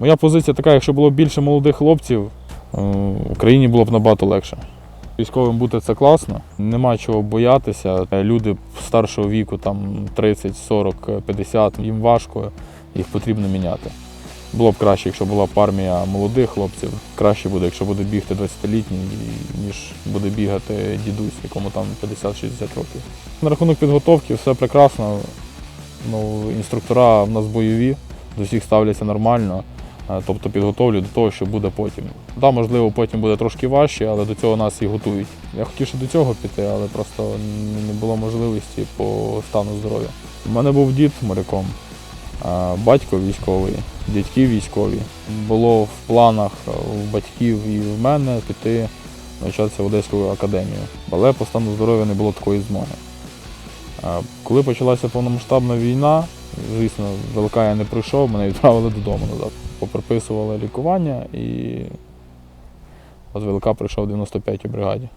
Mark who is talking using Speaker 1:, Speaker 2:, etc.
Speaker 1: Моя позиція така, якщо було більше молодих хлопців, е, Україні було б набагато легше. Військовим бути це класно, нема чого боятися. Е, Люди старшого віку, там 30, 40, 50, їм важко, їх потрібно міняти. Було б краще, якщо була б армія молодих хлопців. Краще буде, якщо буде бігти 20-літній, ніж буде бігати дідусь, якому там 50-60 років. На рахунок підготовки все прекрасно. Ну, інструктора в нас бойові, до всіх ставляться нормально. Тобто підготовлю до того, що буде потім. Да, можливо, потім буде трошки важче, але до цього нас і готують. Я хотів ще до цього піти, але просто не було можливості по стану здоров'я. У мене був дід моряком, батько військовий, дядьки військові. Було в планах у батьків і в мене піти навчатися в Одеську академію. Але по стану здоров'я не було такої змоги. Коли почалася повномасштабна війна, звісно, далека я не пройшов, мене відправили додому назад. Поприписували лікування і от ВЛК прийшов в 95-й бригаді.